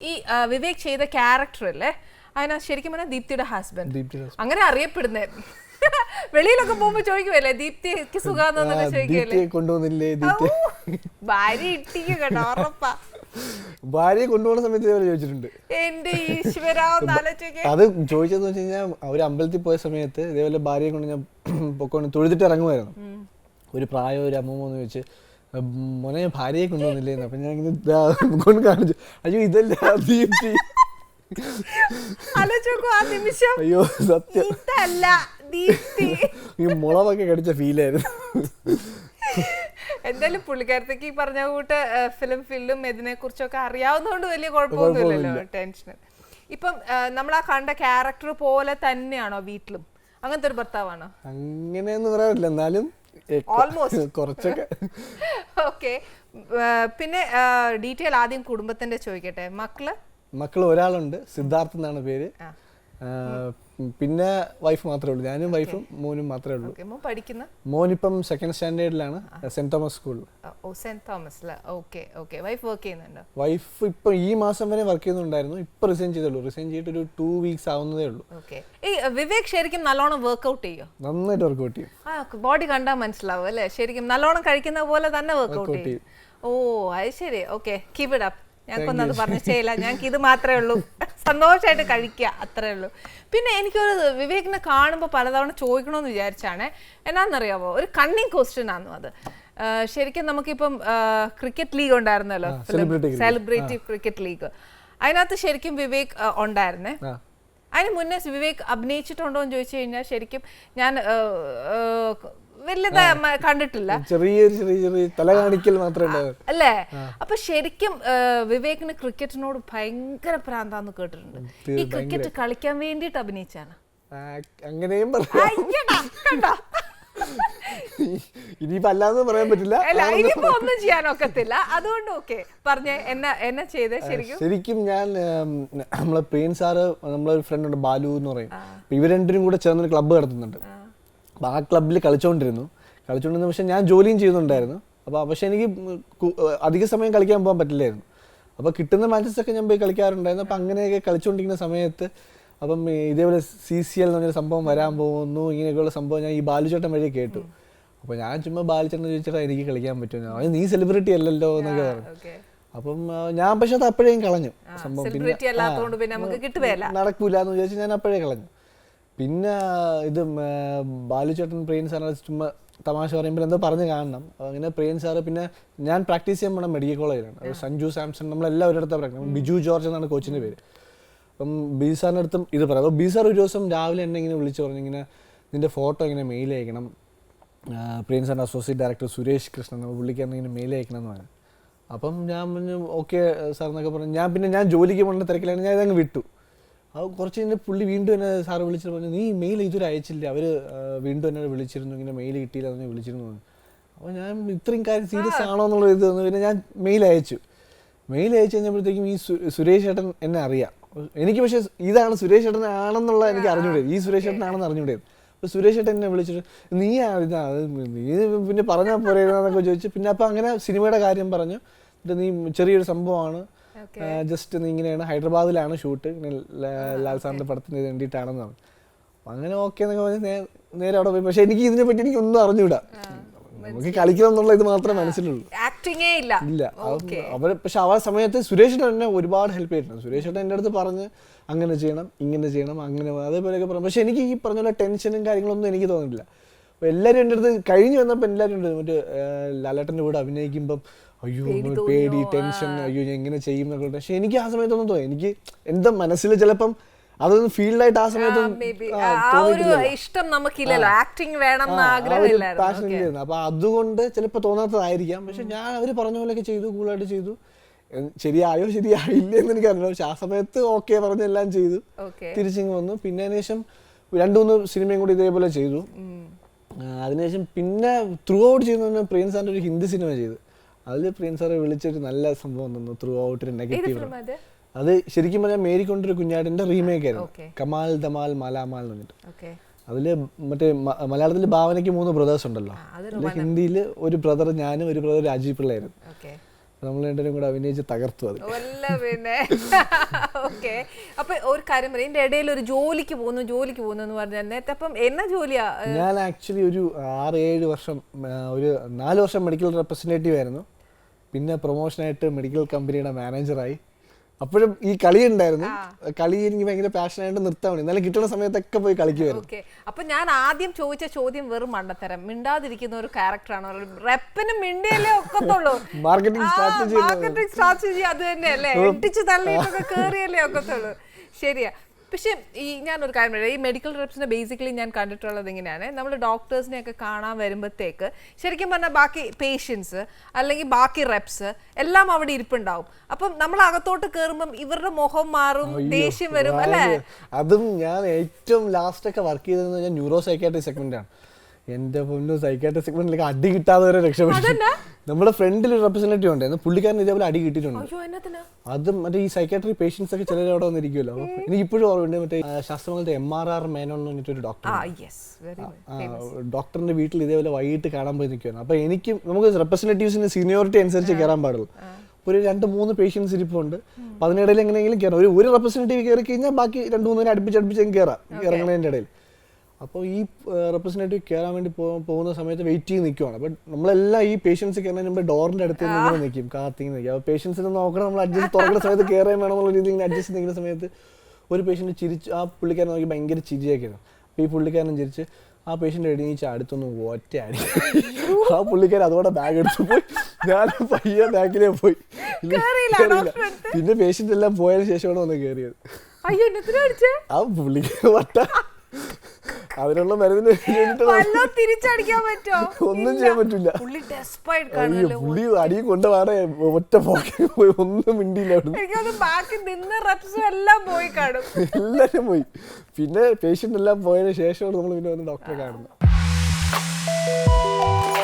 ഈ വിവേക് ചെയ്ത ക്യാരക്ടർ അല്ലേ? അതിനാ ശരിക്കും പറഞ്ഞാൽ ദീപ്തിയുടെ ഹസ്ബൻഡ്. അങ്ങനെ അറിയപ്പെടുന്നേ. വെളിയിലൊക്കെ പോകുമ്പോ ചോദിക്കുവല്ലേ ദീപ്തിക്ക് സുഖാന്നൊക്കെ കൊണ്ടുവന്നില്ലേ ദീപ്തി? ഭാര്യ ഇട്ടിക്ക് കേട്ടോ ഉറപ്പാ. ഭാര്യയെ കൊണ്ടുപോകുന്ന സമയത്ത് ഇതേപോലെ ചോദിച്ചിട്ടുണ്ട്. എന്റെ അത് ചോദിച്ചതെന്ന് വെച്ച് കഴിഞ്ഞാൽ അവർ അമ്പലത്തിൽ പോയ സമയത്ത് ഇതേപോലെ ഭാര്യയെ കൊണ്ട് ഞാൻ പൊക്കോണ്ട് തൊഴുതിട്ട് ഇറങ്ങുമായിരുന്നു ഒരു പ്രായം ഒരു അമ്മൂമ്മ എന്ന് വെച്ച് മോനെ ഭാര്യയെ കൊണ്ടുവന്നില്ലേ എന്ന് അപ്പൊ ഞാൻ ഇങ്ങനെ കൊണ്ട് കാണിച്ചു. അയ്യോ ഇതല്ല ദീപ്തി. അയ്യോ സത്യം. ഈ മുളവൊക്കെ കടിച്ച ഫീലായിരുന്നു. എന്തായാലും പുള്ളിക്കാരത്തേക്ക് ഈ പറഞ്ഞ കൂട്ട് ഫിലിം ഫീൽഡും ഇതിനെ കുറിച്ചൊക്കെ അറിയാവുന്നതുകൊണ്ട് വലിയ കുഴപ്പമൊന്നുമില്ലല്ലോ ടെൻഷൻ ഇപ്പം നമ്മൾ ആ കണ്ട ക്യാരക്ടർ പോലെ തന്നെയാണോ വീട്ടിലും? അങ്ങനത്തെ ഒരു ഭർത്താവാണോ? അങ്ങനെയൊന്നും പറയാറില്ല. എന്നാലും Almost. കുറച്ചൊക്കെ. ഓക്കെ പിന്നെ ഡീറ്റെയിൽ ആദ്യം കുടുംബത്തിന്റെ ചോദിക്കട്ടെ. മക്കൾ? മക്കൾ ഒരാളുണ്ട്. സിദ്ധാർത്ഥ് എന്നാണ് പേര്. പിന്നെ വൈഫ് മാത്രമേ ഉള്ളൂ. ഞാനും വൈഫും മോനും മാത്രമേ ഉള്ളൂ. മോൻ പഠിക്കുന്ന? മോനിപ്പം സെക്കൻഡ് സ്റ്റാൻഡേർഡിലാണ് സെന്റ് തോമസ് സ്കൂളിൽ ഓ സെന്റ് തോമസിൽ ഓക്കെ ഓക്കെ വൈഫ് വർക്ക് ചെയ്യുന്നുണ്ടോ? വൈഫ് ഇപ്പം ഈ മാസം വരെ വർക്ക് ചെയ്യുന്നുണ്ടായിരുന്നു. ഇപ്പം റിസൈൻ ചെയ്തുള്ളൂ. റിസൈൻ ചെയ്തിട്ട് ഒരു ടു വീക്സ് ആവുന്നതേ ഉള്ളൂ. ഓക്കെ ഈ വിവേക് ശരിക്കും നല്ലോണം വർക്ക്ഔട്ട് ചെയ്യോ? നന്നായിട്ട് വർക്ക്ഔട്ട് ചെയ്യും. ബോഡി കണ്ടാൽ മനസ്സിലാവും അല്ലേ? ശരിക്കും നല്ലോണം കഴിക്കുന്ന പോലെ തന്നെ വർക്ക്ഔട്ട് ചെയ്യും. ഓ അത് ശരി. ഓക്കെ കീപ് ഇറ്റ് അപ്പ് ഞങ്ങൾക്കൊന്നും അത് പറഞ്ഞു ചെയ്യില്ല. ഞങ്ങൾക്ക് ഇത് മാത്രമേ ഉള്ളൂ. സന്തോഷമായിട്ട് കഴിക്കുക അത്രേ ഉള്ളൂ. പിന്നെ എനിക്കൊരു വിവേകിനെ കാണുമ്പോൾ പലതവണ ചോദിക്കണമെന്ന് വിചാരിച്ചാണ്. എന്നാന്നറിയാമോ ഒരു കണ്ണിങ് ക്വസ്റ്റ്യൻ ആണോ അത്. ശരിക്കും നമുക്കിപ്പം ക്രിക്കറ്റ് ലീഗ് ഉണ്ടായിരുന്നല്ലോ സെലിബ്രിറ്റി സെലിബ്രേറ്റീവ് ക്രിക്കറ്റ് ലീഗ് അതിനകത്ത് ശരിക്കും വിവേക് ഉണ്ടായിരുന്നേ. അതിന് മുന്നേ വിവേക് അഭിനയിച്ചിട്ടുണ്ടോ എന്ന് ചോദിച്ചു കഴിഞ്ഞാൽ ശരിക്കും ഞാൻ മ- കണ്ടിട്ടില്ല. ചെറിയ ചെറിയ ചെറിയ തല കാണിക്കൽ മാത്രമേ അല്ലേ? അപ്പൊ ശരിക്കും വിവേകിന് ക്രിക്കറ്റിനോട് ഭയങ്കര പ്രാന്താന്ന് കേട്ടിട്ടുണ്ട്. ഈ ക്രിക്കറ്റ് കളിക്കാൻ വേണ്ടിട്ട് അഭിനയിച്ചാണ് അങ്ങനെയും? ഇനിയിപ്പോ അല്ലാന്ന് പറയാൻ പറ്റില്ല. ഇനിയിപ്പോ ഒന്നും ചെയ്യാൻ ഒക്കത്തില്ല. അതുകൊണ്ട് ഓക്കെ പറഞ്ഞ എന്നാ എന്നാ ചെയ്തേ ശരിക്കും? ശരിക്കും ഞാൻ നമ്മളെ പ്രിയൻ സാറ് നമ്മളെ ഒരു ഫ്രണ്ട് ഉണ്ട് ബാലു എന്ന് പറയും. ഇവരണ്ടിനും ഇവർ കൂടെ ചേർന്നൊരു ക്ലബ്ബ് നടത്തുന്നുണ്ട്. അപ്പൊ ആ ക്ലബ്ബിൽ കളിച്ചുകൊണ്ടിരുന്നു കളിച്ചുകൊണ്ടിരുന്ന പക്ഷേ ഞാൻ ജോലിയും ചെയ്യുന്നുണ്ടായിരുന്നു. അപ്പോൾ പക്ഷെ എനിക്ക് അധിക സമയം കളിക്കാൻ പോകാൻ പറ്റില്ലായിരുന്നു. അപ്പോൾ കിട്ടുന്ന മാച്ചസൊക്കെ ഞാൻ പോയി കളിക്കാറുണ്ടായിരുന്നു. അപ്പോൾ അങ്ങനെയൊക്കെ കളിച്ചുകൊണ്ടിരിക്കുന്ന സമയത്ത് അപ്പം ഇതേപോലെ സി സി എൽ എന്ന് പറഞ്ഞൊരു സംഭവം വരാൻ പോകുന്നു. ഇങ്ങനെയൊക്കെയുള്ള സംഭവം ഞാൻ ഈ ബാലുചേട്ടൻ വഴി കേട്ടു. അപ്പോൾ ഞാൻ ചുമ്മാ ബാലുചേട്ടൻ ചോദിച്ചാൽ എനിക്ക് കളിക്കാൻ പറ്റുമോ അത് നീ സെലിബ്രിറ്റി അല്ലല്ലോ എന്നൊക്കെ പറഞ്ഞു. അപ്പം ഞാൻ പക്ഷെ അത് അപ്പോഴേയും കളഞ്ഞു. സംഭവം. നടക്കൂല എന്ന് വിചാരിച്ച് ഞാൻ അപ്പോഴേ കളഞ്ഞു. പിന്നെ ഇത് ബാലുചേട്ടൻ പ്രിയൻ സാറിനെ ചുമ്മാ തമാശ പറയുമ്പോൾ എന്തോ പറഞ്ഞ് കാണണം. അങ്ങനെ പ്രിയൻ സാറ് പിന്നെ ഞാൻ പ്രാക്ടീസ് ചെയ്യാൻ പോണ മെഡിക്കൽ കോളേജിലാണ്. സഞ്ജു സാംസൺ നമ്മളെല്ലാവരുടെ അടുത്ത പ്രാക്ടീസ് ബിജു ജോർജ് എന്നാണ് കോച്ചിന്റെ പേര്. അപ്പം ബി സാറിന്റെ അടുത്തും ഇത് പറയാം. അപ്പോൾ ബി സാർ ഒരു ദിവസം രാവിലെ എന്നെ ഇങ്ങനെ വിളിച്ച് പറഞ്ഞു ഇങ്ങനെ നിന്റെ ഫോട്ടോ ഇങ്ങനെ മെയിൽ അയക്കണം. പ്രിയൻ സാറിന്റെ അസോസിയേറ്റ് ഡയറക്ടർ സുരേഷ് കൃഷ്ണൻ നമ്മൾ പുള്ളിക്കാരനെ ഇങ്ങനെ മെയിൽ അയക്കണം എന്ന് പറഞ്ഞു. അപ്പം ഞാൻ പറഞ്ഞു ഓക്കെ സാർ എന്നൊക്കെ പറഞ്ഞു. ഞാൻ പിന്നെ ഞാൻ ജോലിക്ക് പോകേണ്ട തിരക്കിലാണ് ഞാൻ ഇതങ്ങ് വിട്ടു. അത് കുറച്ച് കഴിഞ്ഞ് പുള്ളി വീണ്ടും എന്നെ സാറ് വിളിച്ചിട്ട് പറഞ്ഞു നീ മെയിൽ ഇതുവരെ അയച്ചില്ല? അവർ വീണ്ടും എന്നെ വിളിച്ചിരുന്നു ഇങ്ങനെ മെയിൽ കിട്ടിയില്ല എന്ന് വിളിച്ചിരുന്നു എന്ന്." അപ്പോൾ ഞാൻ ഇത്രയും കാര്യം സീരിയസ് ആണോ എന്നുള്ള ഇത് തന്നു പിന്നെ ഞാൻ മെയിൽ അയച്ചു. മെയിൽ അയച്ചു കഴിഞ്ഞപ്പോഴത്തേക്കും ഈ സുരേഷ് ഏട്ടൻ എന്നെ അറിയാം. എനിക്ക് പക്ഷേ ഇതാണ് സുരേഷ് ഏട്ടൻ ആണെന്നുള്ള എനിക്ക് അറിഞ്ഞൂടെ. ഈ സുരേഷ് ഏട്ടൻ ആണെന്ന് അറിഞ്ഞൂടെ. അപ്പോൾ സുരേഷ് ഏട്ടൻ എന്നെ വിളിച്ചിട്ട് നീ ഇതാ നീ പിന്നെ പറഞ്ഞാൽ പോരെ എന്നൊക്കെ ചോദിച്ചു പിന്നെ അപ്പോൾ അങ്ങനെ സിനിമയുടെ കാര്യം പറഞ്ഞു. എന്നിട്ട് നീ ചെറിയൊരു സംഭവമാണ്. ജസ്റ്റ് ഇങ്ങനെയാണ്. ഹൈദരാബാദിലാണ് ഷൂട്ട്. ലാൽ സാറിന്റെ പടത്തിന് വേണ്ടിയിട്ടാണെന്ന് പറഞ്ഞു. അങ്ങനെ ഓക്കെ എന്നൊക്കെ പറഞ്ഞ് നേരെ അവിടെ പോയി. പക്ഷെ എനിക്ക് ഇതിനെ പറ്റി എനിക്ക് ഒന്നും അറിഞ്ഞൂടാ. നമുക്ക് കളിക്കണം എന്നുള്ള ഇത് മാത്രമേ മനസ്സിലുള്ളൂ. ആക്ടിങ്ങേ ഇല്ല. ഇല്ല. അവർ പക്ഷെ ആ സമയത്ത് സുരേഷ് എന്നെ ഒരുപാട് ഹെൽപ്പ് ചെയ്തിട്ടുണ്ട്. സുരേഷ് എന്റെ അടുത്ത് പറഞ്ഞ് അങ്ങനെ ചെയ്യണം ഇങ്ങനെ ചെയ്യണം അങ്ങനെ അതേപോലെയൊക്കെ പറഞ്ഞു. പക്ഷെ എനിക്ക് ഈ പറഞ്ഞ പോലെ ടെൻഷനും കാര്യങ്ങളൊന്നും എനിക്ക് തോന്നുന്നില്ല എല്ലാവരും എന്റെ അടുത്ത് കഴിഞ്ഞ് വന്നപ്പോൾ എല്ലാവരും ഉണ്ട്. മറ്റേ ലാലേട്ടന്റെ കൂടെ അഭിനയിക്കുമ്പം അയ്യോ പേടി ടെൻഷൻ അയ്യോ ഞാൻ എങ്ങനെ ചെയ്യും എന്നൊക്കെ. പക്ഷെ എനിക്ക് ആ സമയത്തൊന്നും തോന്നി എനിക്ക് എന്താ മനസ്സിൽ ചിലപ്പം അതൊന്നും ഫീൽഡായിട്ട് ആ സമയത്ത് ഇഷ്ടം നമുക്കില്ലല്ലോ. ആക്ടിങ് വേണം ആഗ്രഹമില്ലായിരുന്നു. അപ്പൊ അതുകൊണ്ട് ചിലപ്പോൾ തോന്നാത്തതായിരിക്കാം. പക്ഷെ ഞാൻ അവർ പറഞ്ഞ പോലെയൊക്കെ ചെയ്തു കൂളായിട്ട് ചെയ്തു. ശരിയായോ ശരിയായില്ലേ എന്ന് എനിക്കറിയില്ല പക്ഷെ ആ സമയത്ത് ഓക്കെ പറഞ്ഞെല്ലാം ചെയ്തു. തിരിച്ചിങ് വന്നു. പിന്നെ അതിനുശേഷം രണ്ടു മൂന്ന് സിനിമയും കൂടി ഇതേപോലെ ചെയ്തു. അതിനുശേഷം പിന്നെ ത്രൂ ഔട്ട് ചെയ്യുന്ന പ്രിയൻ സാറിന്റെ ഒരു ഹിന്ദി സിനിമ ചെയ്തു. അതിൽ പ്രിയൻ സാറെ വിളിച്ചൊരു നല്ല സംഭവം തന്നു ത്രൂ ഔട്ട് നെഗറ്റീവ് അത്? ശരിക്കും പറഞ്ഞാൽ മേരിക്കൊണ്ടൊരു കുഞ്ഞാടിന്റെ റീമേക്ക് ആയിരുന്നു. കമാൽ ദമാൽ മലാമാൽ എന്ന് പറഞ്ഞിട്ട്. അതിൽ മറ്റേ മലയാളത്തിൽ ഭാവനയ്ക്ക് മൂന്ന് ബ്രദേഴ്സ് ഉണ്ടല്ലോ. ഹിന്ദിയിൽ ഹിന്ദിയിൽ ഒരു ബ്രദർ ഞാനും ഒരു ബ്രദർ രാജീവ് പിള്ളയായിരുന്നു. നമ്മൾ രണ്ടുപേരും കൂടെ അഭിനയിച്ച് തകർത്തു അത്. പിന്നെ. ഓക്കെ അപ്പൊ ഒരു കാര്യം പറയും ഇതിന്റെ ഇടയിൽ ഒരു ജോലിക്ക് പോകുന്നു ജോലിക്ക് പോകുന്നു എന്ന് പറഞ്ഞാൽ നേരത്തെ അപ്പം എന്നാ ജോലിയാ? ഞാൻ ആക്ച്വലി ഒരു ആറ് ഏഴ് വർഷം ഒരു നാല് വർഷം മെഡിക്കൽ റെപ്രസെന്റേറ്റീവ് ആയിരുന്നു. പിന്നെ പ്രൊമോഷനായിട്ട് മെഡിക്കൽ കമ്പനിയുടെ മാനേജറായി അപ്പോഴും ഈ കളി ഉണ്ടായിരുന്നു. കളി എനിക്ക് ഭയങ്കര പാഷനായിട്ട് നിർത്താൻ വേണ്ടി. എന്നാലും കിട്ടുന്ന സമയത്തൊക്കെ പോയി കളിക്കുമായിരുന്നു ഓക്കെ. അപ്പൊ ഞാൻ ആദ്യം ചോദിച്ച ചോദ്യം വെറും മണ്ടത്തരം. മിണ്ടാതിരിക്കുന്ന ഒരു ക്യാരക്ടറാണ് റെപ്പിന് മിണ്ടിയല്ലേ ഒക്കത്തുള്ളൂ. മാർക്കറ്റിംഗ് സ്ട്രാറ്റജി മാർക്കറ്റിംഗ് സ്ട്രാറ്റജി അത് തന്നെയല്ലേ? ഇടിച്ചു തള്ളിയിട്ടൊക്കെ കേറിയല്ലേ ഒക്കത്തുള്ളൂ. ശരിയാ. പക്ഷെ ഈ ഞാനൊരു കാര്യം പറയാം. ഈ മെഡിക്കൽ റെപ്സിനെ ബേസിക്കലി ഞാൻ കണ്ടിട്ടുള്ളത് ഇങ്ങനെയാണ്. നമ്മൾ ഡോക്ടേഴ്സിനെയൊക്കെ കാണാൻ വരുമ്പോഴത്തേക്ക് ശരിക്കും പറഞ്ഞാൽ ബാക്കി പേഷ്യൻസ് അല്ലെങ്കിൽ ബാക്കി റെപ്സ് എല്ലാം അവിടെ ഇരിപ്പുണ്ടാവും. അപ്പം നമ്മൾ അകത്തോട്ട് കയറുമ്പം ഇവരുടെ മുഖം മാറും ദേഷ്യം വരും അല്ലേ? അതും ഞാൻ ഏറ്റവും ലാസ്റ്റ് ഒക്കെ വർക്ക് ചെയ്തതെന്ന് പറഞ്ഞാൽ ന്യൂറോ സൈക്കാട്രി സെഗ്മെന്റ് ആണ്. എന്റെ പൊന്നു സൈക്കാട്രി സെഗ്മെന്റിലേക്ക് അടി കിട്ടാതെ വരെ രക്ഷപ്പെട്ടു. നമ്മുടെ ഫ്രണ്ടിൽ ഒരു റെപ്രസെന്റേറ്റീവ് ഉണ്ടായിരുന്നു പുള്ളിക്കാരൻ ഇതേപോലെ അടി കിട്ടിയിട്ടുണ്ട്. അത് മറ്റേ ഈ സൈക്കാട്രി പേഷ്യൻസ് ഒക്കെ ചിലർ അവിടെ വന്നിരിക്കുമല്ലോ ഇനി എനിക്ക് ഇപ്പോഴും ഓർമ്മയുണ്ട് മറ്റേ ശാസ്ത്രങ്ങളുടെ ശാസ്ത്രമംഗലത്തെ എം ആർ ആർ മേനോൻ എന്ന് പറഞ്ഞിട്ടൊരു ഡോക്ടർ ഡോക്ടറിന്റെ വീട്ടിൽ ഇതേപോലെ വൈകിട്ട് കാണാൻ പോയി നിൽക്കുകയാണ് അപ്പൊ എനിക്ക് നമുക്ക് റെപ്രസെന്റേറ്റീവ്സിന്റെ സീനിയോറിറ്റി അനുസരിച്ച് കയറാൻ പാടുള്ളൂ. ഒരു രണ്ട് മൂന്ന് പേഷ്യൻസ് ഇരിപ്പുണ്ട്. അതിനിടയിൽ എങ്ങനെയെങ്കിലും കയറാം ഒരു ഒരു റെപ്രസെന്റേറ്റീവ് കയറി കഴിഞ്ഞാൽ ബാക്കി രണ്ട് മൂന്ന് പേര് അടുപ്പിച്ച് അടുപ്പിച്ച് കയറാം ഇറങ്ങുന്നതിന്റെ ഇടയിൽ. അപ്പോൾ ഈ റെപ്രസെന്റേറ്റീവ് കയറാൻ വേണ്ടി പോകുന്ന സമയത്ത് വെയിറ്റ് ചെയ്ത് നിൽക്കുവാണ് അപ്പോൾ നമ്മളെല്ലാം ഈ പേഷ്യൻസ് കയറാൻ മുമ്പ് ഡോറിന്റെ അടുത്ത് നിന്ന് ഇങ്ങനെ നിൽക്കും കാത്തിങ്ങനെ നിൽക്കും അപ്പോൾ പേഷ്യൻസിനെ നോക്കണം നമ്മൾ അഡ്ജസ്റ്റ് തുറക്കുന്ന സമയത്ത് കയറാൻ വേണമെന്നുള്ള രീതിയിൽ ഇങ്ങനെ അഡ്ജസ്റ്റ് നിൽക്കുന്ന സമയത്ത് ഒരു പേഷ്യന്റ് ചിരിച്ച് ആ പുള്ളിക്കാരൻ നോക്കി ഭയങ്കര ചിരിയൊക്കെയാണ്. അപ്പോൾ ഈ പുള്ളിക്കാരൻ ചിരിച്ച് ആ പേഷ്യന്റ് എഴുന്നേച്ച് അടുത്തൊന്ന് ഒറ്റ അടി ആ പുള്ളിക്കാരൻ അതോടെ ബാഗ് എടുത്തു പോയി. ഞാൻ പയ്യെ ബാഗിലേ പോയി? പിന്നെ പേഷ്യന്റ് എല്ലാം പോയതിനു ശേഷമാണ് വന്ന് കയറിയത് ആ പുള്ളിക്കാരൻ വട്ട അതിനുള്ള മരുന്നിന് തിരിച്ചടിക്കാൻ പറ്റോ ഒന്നും ചെയ്യാൻ പറ്റില്ല. പുള്ളി അടി കൊണ്ടുപാടെ ഒറ്റ പോക്കി പോയി ഒന്നും മിണ്ടിയില്ല ബാക്കി നിന്ന് റെപ്സും എല്ലാം പോയി കാണും. എല്ലാരും പോയി. പിന്നെ പേഷ്യന്റ് എല്ലാം പോയതിനു ശേഷമാണ് നമ്മൾ പിന്നെ വന്ന് ഡോക്ടറെ കാണുന്നത്.